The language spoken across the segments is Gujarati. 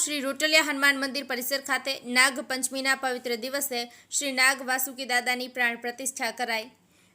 શ્રી રોટલિયા હનુમાન મંદિર પરિસર ખાતે નાગ પંચમીના પવિત્ર દિવસે શ્રી નાગ વાસુકી દાદાની પ્રાણ પ્રતિષ્ઠા કરાઈ.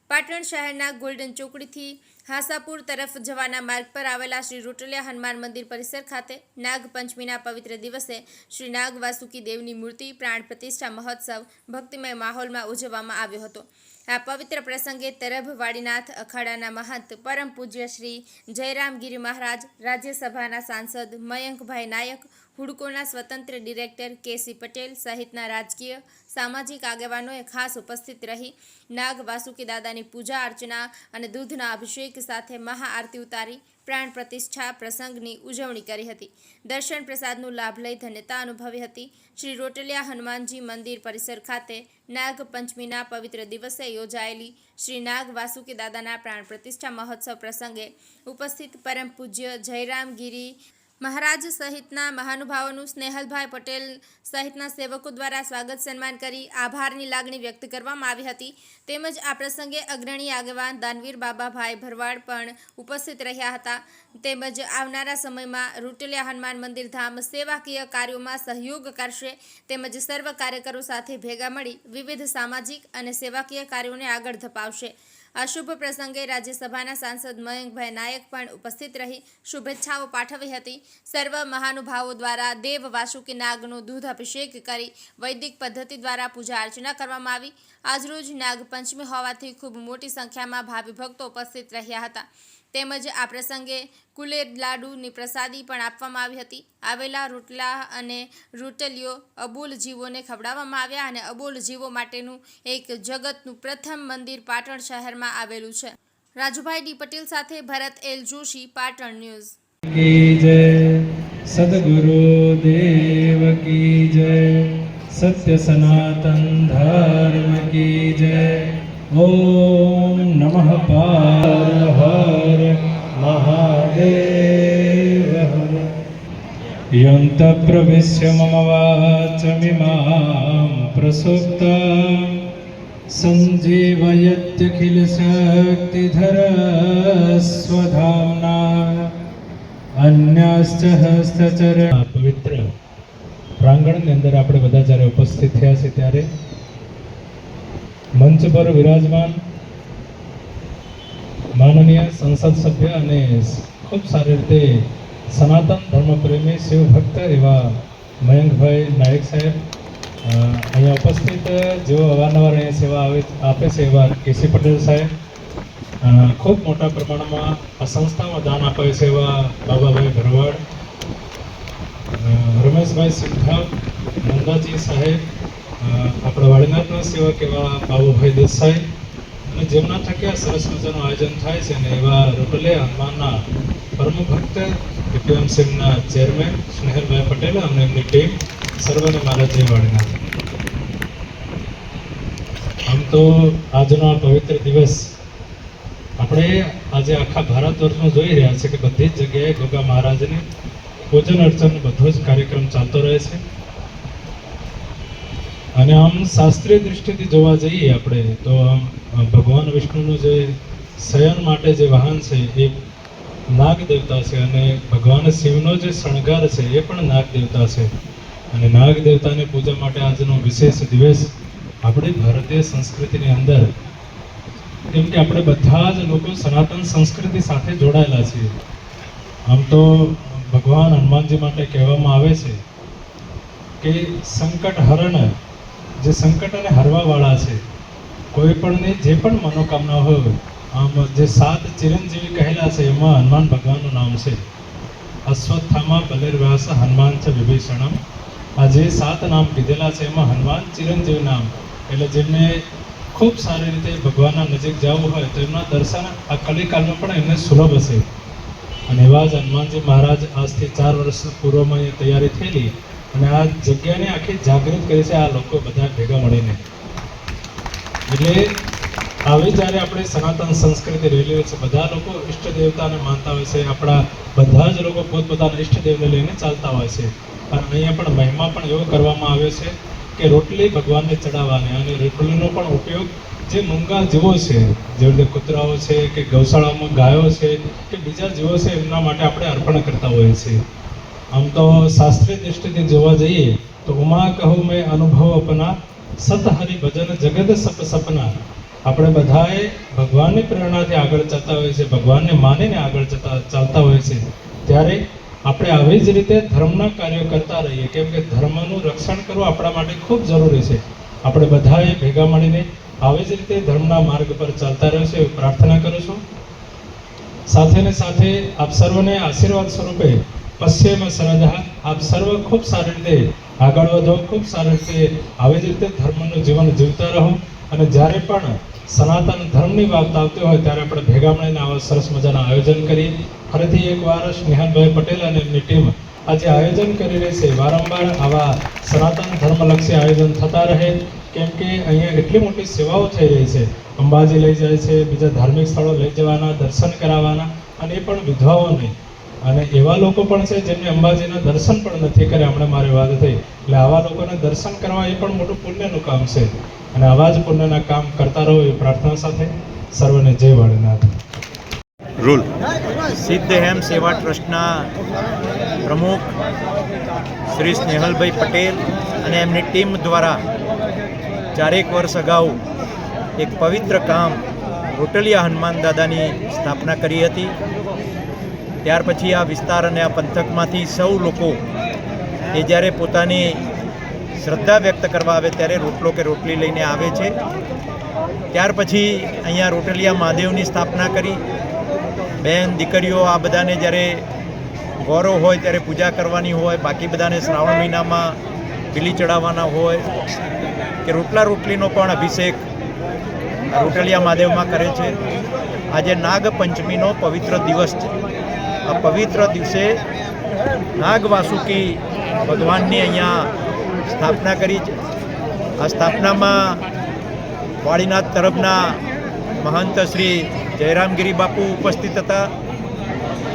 પાટણ શહેરના ગોલ્ડન ચોકડીથી હાસાપુર તરફ જવાના માર્ગ પર આવેલા શ્રી રોટલિયા હનુમાન મંદિર પરિસર ખાતે નાગ પંચમીના પવિત્ર દિવસે શ્રી નાગ વાસુકી દેવની મૂર્તિ પ્રાણ પ્રતિષ્ઠા મહોત્સવ ભક્તિમય માહોલમાં ઉજવવામાં આવ્યો હતો. આ પવિત્ર પ્રસંગે તરભવાડીનાથ અખાડાના મહંત પરમ પૂજ્ય શ્રી જયરામગીરી મહારાજ, રાજ્યસભાના સાંસદ મયંકભાઈ નાયક, હુડકોના સ્વતંત્ર ડિરેક્ટર કેસી પટેલ સહિતના રાજકીય, સામાજિક આગેવાનોએ ખાસ ઉપસ્થિત રહી નાગ વાસુકી દાદાની પૂજા અર્ચના અને દૂધના અભિષેક સાથે મહાઆરતી ઉતારી પ્રાણ પ્રતિષ્ઠા પ્રસંગની ઉજવણી કરી હતી. દર્શન પ્રસાદનો લાભ લઈ ધન્યતા અનુભવી હતી. શ્રી રોટલિયા હનુમાનજી મંદિર પરિસર ખાતે નાગ પંચમીના પવિત્ર દિવસે યોજાયેલી શ્રી નાગ વાસુકી દાદાના પ્રાણ પ્રતિષ્ઠા મહોત્સવ પ્રસંગે ઉપસ્થિત પરમ પૂજ્ય જયરામગીરી મહારાજ સહિતના મહાનુભાવોનું સ્નેહલભાઈ પટેલ સહિતના સેવકો દ્વારા સ્વાગત સન્માન કરી આભારની લાગણી વ્યક્ત કરવામાં આવી હતી. તેમજ આ પ્રસંગે અગ્રણી આગેવાન દાનવીર બાબાભાઈ ભરવાડ પણ ઉપસ્થિત રહ્યા હતા. તેમજ આવનારા સમયમાં રૂટલિયા હનુમાન મંદિર ધામ સેવાકીય કાર્યોમાં સહયોગ કરશે. તેમજ સર્વ કાર્યકરો સાથે ભેગા મળી વિવિધ સામાજિક અને સેવાકીય કાર્યોને આગળ ધપાવશે. આ શુભ પ્રસંગે રાજ્યસભાના સાંસદ મયંકભાઈ નાયક પણ ઉપસ્થિત રહી શુભેચ્છાઓ પાઠવી હતી. સર્વ મહાનુભાવો દ્વારા દેવ વાસુકી નાગનો દૂધ અભિષેક કરી વૈદિક પદ્ધતિ દ્વારા પૂજા અર્ચના કરવામાં આવી. આજરોજ નાગ પંચમી હોવાથી ખૂબ મોટી સંખ્યામાં ભાવિ ભક્તો ઉપસ્થિત રહ્યા હતા. તેમજ આ પ્રસંગે કુલેર લાડુની પ્રસાદી પણ આપવામાં આવી હતી. આવેલા રોટલા અને રોટલીઓ અબોલ જીવોને ખવડાવવામાં આવ્યા અને અબોલ જીવો માટેનું એક જગતનું પ્રથમ મંદિર પાટણ શહેરમાં આવેલું છે. રાજુભાઈ ડી પટેલ સાથે ભરત એલ જોશી, પાટણ ન્યૂઝ. સદગુરુ દેવ કી જય સત્ય સનાતન ધર્મ કી જય. ઓમ નમઃ પાર महादेव हर यन्त प्रविश्य मम वाचमिमां प्रसुप्तां सञ्जीवयत्यखिल शक्तिधर स्वधाम्ना અન્યશ્ચ હસ્તચર આ પવિત્ર પ્રાંગણની અંદર આપણે બધા જ્યારે ઉપસ્થિત થયા છે ત્યારે મંચ પર વિરાજમાન માનનીય સંસદ સભ્ય અને ખૂબ સારી રીતે સનાતન ધર્મપ્રેમી શિવ ભક્ત એવા મયંકભાઈ નાયક સાહેબ અહીંયા ઉપસ્થિત, જેઓ અવારનવાર અહીંયા સેવા આવે, આપે છે એવા કેસી પટેલ સાહેબ ખૂબ મોટા પ્રમાણમાં આ સંસ્થામાં દાન આપે છે એવા બાબાભાઈ ભરવાડ રમેશભાઈ સિંધા, નંદાજી સાહેબ આપણા વાડીનાથના સેવક એવા બાબુભાઈ દેસાઈ અને જેમના થકી સરસ મજાનું આયોજન થાય છે ને એવા રોટલે હનુમાનના પ્રમુખ ભક્ત એપીએમસીના ચેરમેન સ્નેહલભાઈ પટેલ અને એમની ટીમ સર્વને મારા જય આમ તો આજનો આ પવિત્ર દિવસ આપણે આજે આખા ભારત વર્ષમાં જોઈ રહ્યા છે કે બધી જ જગ્યાએ ગોગા મહારાજની પૂજન અર્ચન બધો જ કાર્યક્રમ ચાલતો રહે છે. અને આમ શાસ્ત્રીય દૃષ્ટિથી જોવા જઈએ આપણે, તો આમ ભગવાન વિષ્ણુનું જે શયન માટે જે વાહન છે, એ નાગ દેવતા છે અને ભગવાન શિવનો જે શણગાર છે, એ પણ નાગ દેવતા છે. અને નાગ દેવતાની પૂજા માટે આજનો વિશેષ દિવસ આપણી ભારતીય સંસ્કૃતિની અંદર, કેમ કે આપણે બધા જ લોકો સનાતન સંસ્કૃતિ સાથે જોડાયેલા છીએ. આમ તો ભગવાન હનુમાનજી માટે કહેવામાં આવે છે કે સંકટ હરણ જે સંકટને હરવાવાળા છે કોઈ પણની જે પણ મનોકામના હોય, આમ જે સાત ચિરંજીવી કહેલા છે, એમાં હનુમાન ભગવાનનું નામ છે. અશ્વત્થામા, બલિર્વ્યાસ, હનુમાન છે, વિભીષણમ. આ જે સાત નામ કીધેલા છે, એમાં હનુમાન ચિરંજીવી નામ, એટલે જેમને ખૂબ સારી રીતે ભગવાનના નજીક જવું હોય, તો એમના દર્શન આ કલિકાલમાં પણ એમને સુલભ હશે. અને એવા જ હનુમાનજી મહારાજ આજથી ચાર વર્ષ પૂર્વમાં એ તૈયારી થયેલી અને આ જગ્યાને આખી જાગૃત કરી છે આ લોકો બધા ભેગા મળીને. એટલે આવી જ્યારે આપણે સનાતન સંસ્કૃતિ રહેલી હોય છે, બધા લોકો ઈષ્ટ દેવતાને માનતા હોય છે, આપણા બધા જ લોકો પોતપોતાના ઈષ્ટ દેવને લઈને ચાલતા હોય છે. અને અહીંયા પણ મહિમા પણ એવો કરવામાં આવ્યો છે કે રોટલી ભગવાનને ચડાવવાની અને રોટલીનો પણ ઉપયોગ જે મૂંગા જીવો છે, જેવી રીતે કૂતરાઓ છે કે ગૌશાળામાં ગાયો છે કે બીજા જીવો છે, એમના માટે આપણે અર્પણ કરતા હોઈએ છીએ. આમ તો શાસ્ત્રીય દૃષ્ટિથી જોવા જઈએ તો ઉમા કહું મેં અનુભવ અપના, સત હરિ ભજન જગત સપ સપના. આપણે બધાએ ભગવાનની પ્રેરણાથી આગળ ચાલતા હોય છે ભગવાનને માનીને આગળ જતા ચાલતા હોય છે ત્યારે આપણે આવી જ રીતે ધર્મના કાર્યો કરતા રહીએ, કેમ કે ધર્મનું રક્ષણ કરવું આપણા માટે ખૂબ જરૂરી છે. આપણે બધાએ ભેગા મળીને આવી જ રીતે ધર્મના માર્ગ પર ચાલતા રહેશે એવી પ્રાર્થના કરું છું. સાથે ને સાથે આપ સર્વને આશીર્વાદ સ્વરૂપે પશ્ચિમ શ્રદ્ધા આપ સર્વ ખૂબ સારી રીતે આગળ વધો, ખૂબ સારી રીતે આવી જ રીતે ધર્મનું જીવન જીવતા રહો. અને જ્યારે પણ સનાતન ધર્મની વાત આવતી હોય ત્યારે આપણે ભેગા મળીને આવા સરસ મજાના આયોજન કરીએ. ફરીથી એકવાર સ્નેહલભાઈ પટેલ અને એમની ટીમ આજે આયોજન કરી રહી છે. વારંવાર આવા સનાતન ધર્મલક્ષી આયોજન થતા રહે. કેમ કે અહીંયા એટલી મોટી સેવાઓ થઈ રહી છે. અંબાજી લઈ જાય છે, બીજા ધાર્મિક સ્થળો લઈ જવાના, દર્શન કરાવવાના અને એ પણ વિધવાઓને અને એવા લોકો પણ છે જેમને અંબાજીના દર્શન પણ નથી કર્યા હમણાં મારે વાત થઈ. એટલે આવા લોકોને દર્શન કરવા એ પણ મોટું પુણ્યનું કામ છે. અને આવા જ પુણ્યના કામ કરતા રહો એ પ્રાર્થના સાથે. સર્વને જય વાળીનાથ. રૂલ. સિદ્ધ હેમ સેવા ટ્રસ્ટના પ્રમુખ શ્રી સ્નેહલભાઈ પટેલ અને એમની ટીમ દ્વારા ચારેક વર્ષ અગાઉ એક પવિત્ર કામ રોટલિયા હનુમાન દાદાની સ્થાપના કરી હતી. ત્યાર પછી આ વિસ્તાર અને આ પંથકમાંથી સૌ લોકો એ જ્યારે પોતાની શ્રદ્ધા વ્યક્ત કરવા આવે ત્યારે રોટલો કે રોટલી લઈને આવે છે. ત્યાર પછી અહીંયા રોટલિયા મહાદેવની સ્થાપના કરી. બહેન દીકરીઓ આ બધાને જ્યારે ગૌરવ હોય ત્યારે પૂજા કરવાની હોય, બાકી બધાને શ્રાવણ મહિનામાં બિલી ચડાવવાના હોય કે રોટલા રોટલીનો પણ અભિષેક રોટલિયા મહાદેવમાં કરે છે. આજે નાગપંચમીનો પવિત્ર દિવસ છે. આ પવિત્ર દિવસે નાગ વાસુકી ભગવાનની અહીંયા સ્થાપના કરી છે. આ સ્થાપનામાં વાળીનાથ તરફના મહંત શ્રી જયરામગીરી બાપુ ઉપસ્થિત હતા.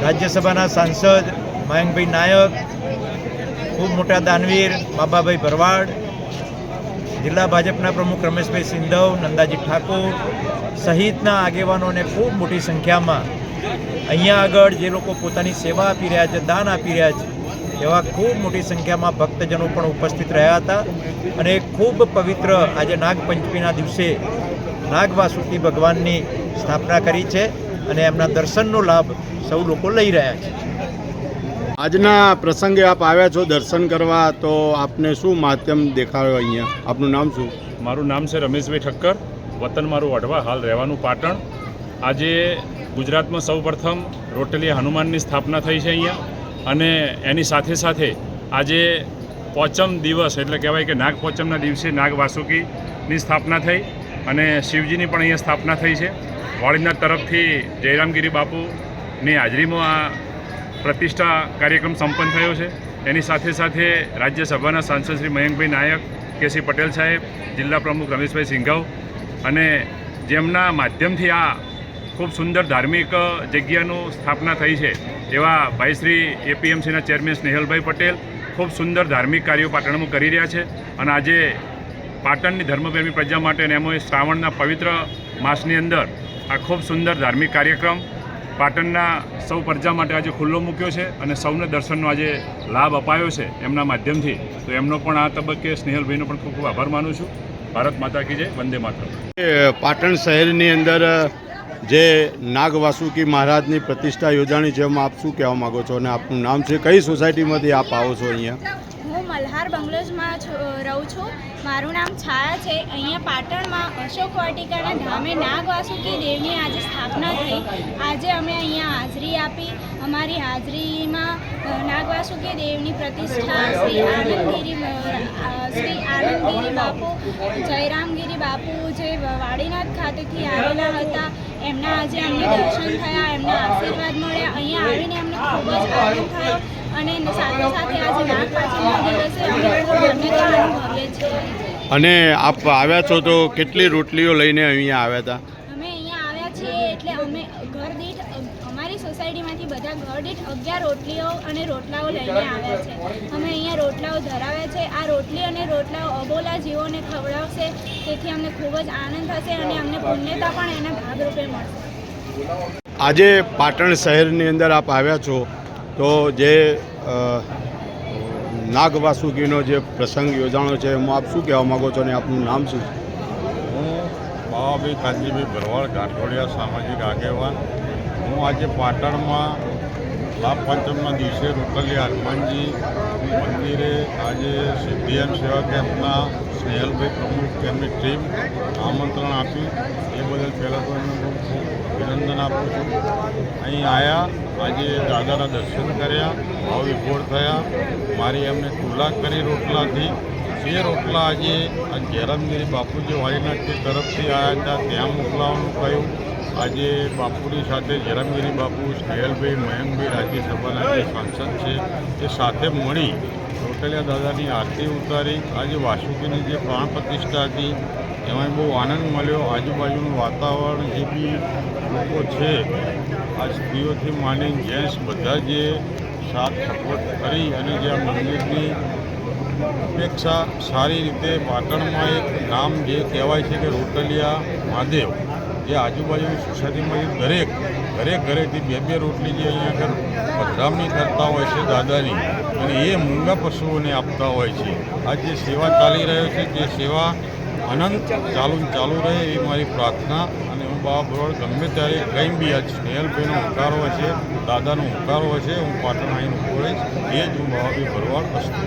રાજ્યસભાના સાંસદ મયંકભાઈ નાયક, ખૂબ મોટા દાનવીર બાબાભાઈ ભરવાડ, જિલ્લા ભાજપના પ્રમુખ રમેશભાઈ સિંધવ, નંદાજી ઠાકોર સહિતના આગેવાનોને ખૂબ મોટી સંખ્યામાં અહીંયા આગળ જે લોકો પોતાની સેવા આપી રહ્યા છે દાન આપી રહ્યા છે એવા ખૂબ મોટી સંખ્યામાં ભક્તજનો પણ ઉપસ્થિત રહ્યા હતા અને ખૂબ પવિત્ર આજે નાગપંચમીના દિવસે નાગવાસુકી ભગવાનની સ્થાપના કરી છે અને એમના દર્શનનો લાભ સૌ લોકો લઈ રહ્યા છે. આજના પ્રસંગે આપ આવ્યા છો દર્શન કરવા તો આપને શું માધ્યમ દેખાયો અહીંયા? આપનું નામ શું? મારું નામ છે રમેશભાઈ ઠક્કર. વતન મારું વઢવા હાલ રહેવાનું પાટણ. આજે ગુજરાતમાં સૌપ્રથમ રોટલી હનુમાનની સ્થાપના થઈ છે અહીંયા. અને એની સાથે સાથે આજે પોચમ દિવસ, એટલે કહેવાય કે નાગ પોચમના દિવસે નાગ વાસુકીની સ્થાપના થઈ અને શિવજીની પણ અહીંયા સ્થાપના થઈ છે. વાળીનાથ તરફથી જયરામગીરી બાપુની હાજરીમાં આ પ્રતિષ્ઠા કાર્યક્રમ સંપન્ન થયો છે. એની સાથે સાથે રાજ્યસભાના સાંસદ શ્રી મયંકભાઈ નાયક કેસી પટેલ સાહેબ, જિલ્લા પ્રમુખ રમેશભાઈ સિંઘાવ અને જેમના માધ્યમથી આ ખૂબ સુંદર ધાર્મિક જગ્યાનું સ્થાપના થઈ છે. એવા ભાઈ શ્રી એપીએમસીના ચેરમેન સ્નેહલભાઈ પટેલ ખૂબ સુંદર ધાર્મિક કાર્યો પાટણમાં કરી રહ્યા છે અને આજે પાટણની ધર્મપ્રેમી પ્રજા માટે અને એમાં શ્રાવણના પવિત્ર માસની અંદર આ ખૂબ સુંદર ધાર્મિક કાર્યક્રમ પાટણના સૌ પ્રજા માટે આજે ખુલ્લો મૂક્યો છે અને સૌને દર્શનનો આજે લાભ અપાયો છે એમના માધ્યમથી. તો એમનો પણ આ તબક્કે સ્નેહલભાઈનો પણ ખૂબ ખૂબ આભાર માનું છું. ભારત માતા કી જય, વંદે માતા પાટણ શહેરની અંદર જે નાગ વાસુકી મહારાજની પ્રતિષ્ઠા યોજાણી છે, એમાં આપ શું કહેવા માગો છો અને આપનું નામ છે, કઈ સોસાયટીમાંથી આપ આવો છો અહીંયા? હું મલ્હાર બંગલોઝમાં રહું છું. મારું નામ છાયા છે. અહીંયા પાટણમાં અશોક વાટિકાના ધામે નાગવાસુકી દેવની આજે સ્થાપના થઈ. આજે અમે અહીંયા હાજરી આપી. અમારી હાજરીમાં નાગવાસુકી નાગ દેવની પ્રતિષ્ઠા શ્રી આનંદગીરી શ્રી આનંદગીરી બાપુ, જયરામગીરી બાપુ જે વાડીનાથ ખાતેથી આવેલા હતા, એમના આજે અમને દર્શન થયા, એમના આશીર્વાદ મળ્યા. અહીંયા આવીને અમને ખૂબ જ આનંદ થયો અને સાથે સાથે આજે નાગપાંચમના દિવસે અમે ખૂબ અનુભવીએ છીએ. અને આપ આવ્યા છો તો કેટલી રોટલીઓ લઈને અહીંયા આવ્યા હતા અમે અહીંયા આવ્યા છીએ એટલે અમે ઘર દીઠ અ, અમારી બધા ઘર દીઠ અગિયાર રોટલીઓ અને રોટલાઓ લઈને આવ્યા છે. અમે અહીંયા રોટલાઓ ધરાવ્યા છે. આ રોટલી અને રોટલાઓ અબોલા જીવોને ખવડાવશે. તેથી અમને ખૂબ જ આનંદ થશે અને અમને પુણ્યતા પણ એના ભાગરૂપે મળશે. આજે પાટણ શહેરની અંદર આપ આવ્યા છો તો જે નાગવાસુકીનો નાગ વાસુકીનો જે પ્રસંગ યોજાણો છે એમાં આપ શું કહેવા માગો છો અને આપનું નામ શું છે? હું બાબાભાઈ કાનજીભાઈ ભરવાડ ગાંઠોડિયા સામાજિક આગેવાન હું આજે પાટણમાં લાભ પંચમના દિવસે રોકલિયા હનુમાનજી મંદિરે આજે સિદ્ધિયન સેવા કેમ્પના સ્નેહલભાઈ પ્રમુખ તેમની ટીમ આમંત્રણ આપ્યું એ બદલ પહેલાં તો એમને ખૂબ અભિનંદન આપું છું. અહીં આવ્યા આજે દાદાના દર્શન કર્યા, ભાવ વિભોર થયા. મારી એમને તુલા કરી રોટલાથી. જે રોટલા આજે આ જયરામગીરી બાપુજી વાળીનાથ તરફથી આવ્યા હતા, ત્યાં મોકલાવાનું કહ્યું આજે બાપુની સાથે જરમગીરી બાપુ, સ્નેહલભાઈ મયંકભાઈ રાજ્યસભાના જે સાંસદ છે, એ સાથે મળી રોટલિયા દાદાની આરતી ઉતારી. આજે વાસુકીની જે પ્રાણ પ્રતિષ્ઠા હતી એમાં બહુ આનંદ મળ્યો. આજુબાજુનું વાતાવરણ જે બી લોકો છે, આ સ્ત્રીઓથી માંડીને જેન્ટ્સ બધા જે સાથ સપોર્ટ કરી અને જે આ મંદિરની અપેક્ષા સારી રીતે પાટણમાં એક નામ જે કહેવાય છે કે રોટલિયા મહાદેવ. જે આજુબાજુની સોસાયટીમાં દરેક દરેક ઘરેથી બે બે રોટલી જે અહીંયા આગળ પધરામણી કરતા હોય છે દાદાની, અને એ મૂંગા પશુઓને આપતા હોય છે. આ જે સેવા ચાલી રહ્યો છે તે સેવા અનંત ચાલુ ચાલુ રહે એ મારી પ્રાર્થના, અને હું બાબા ભરવાડ ગમે ત્યારે કંઈ બી આ સ્નેહલભાઈનો હુંકારો હશે દાદાનો હુંકારો હશે હું પાટણ આવીને ઊભો રહીશ, એ જ હું બાબાભાઈ ભરવાડ અસ્તુ.